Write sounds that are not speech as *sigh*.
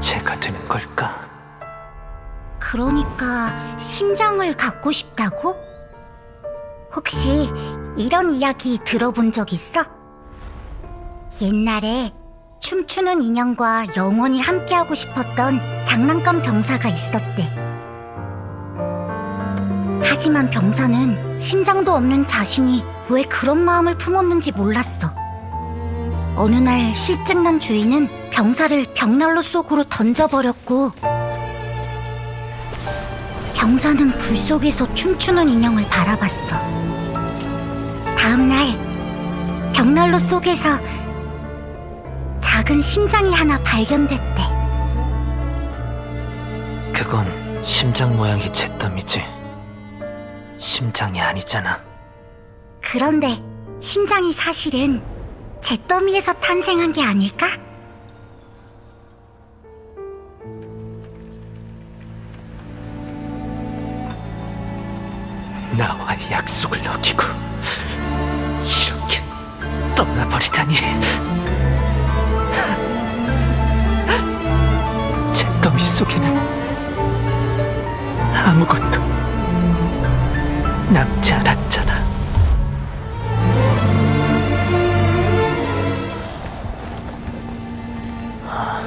제가 되는 걸까? 그러니까 심장을 갖고 싶다고? 혹시 이런 이야기 들어본 적 있어? 옛날에 춤추는 인형과 영원히 함께하고 싶었던 장난감 병사가 있었대. 하지만 병사는 심장도 없는 자신이 왜 그런 마음을 품었는지 몰랐어. 어느 날 실증난 주인은 병사를 벽난로 속으로 던져버렸고 병사는 불 속에서 춤추는 인형을 바라봤어. 다음 날 벽난로 속에서 작은 심장이 하나 발견됐대. 그건 심장 모양의 잿더미지. 심장이 아니잖아. 그런데 심장이 사실은 잿더미에서 탄생한 게 아닐까? 나와의 약속을 어기고 이렇게 떠나버리다니 *laughs* 제 더미 속에는 아무것도 남지 않았잖아 아.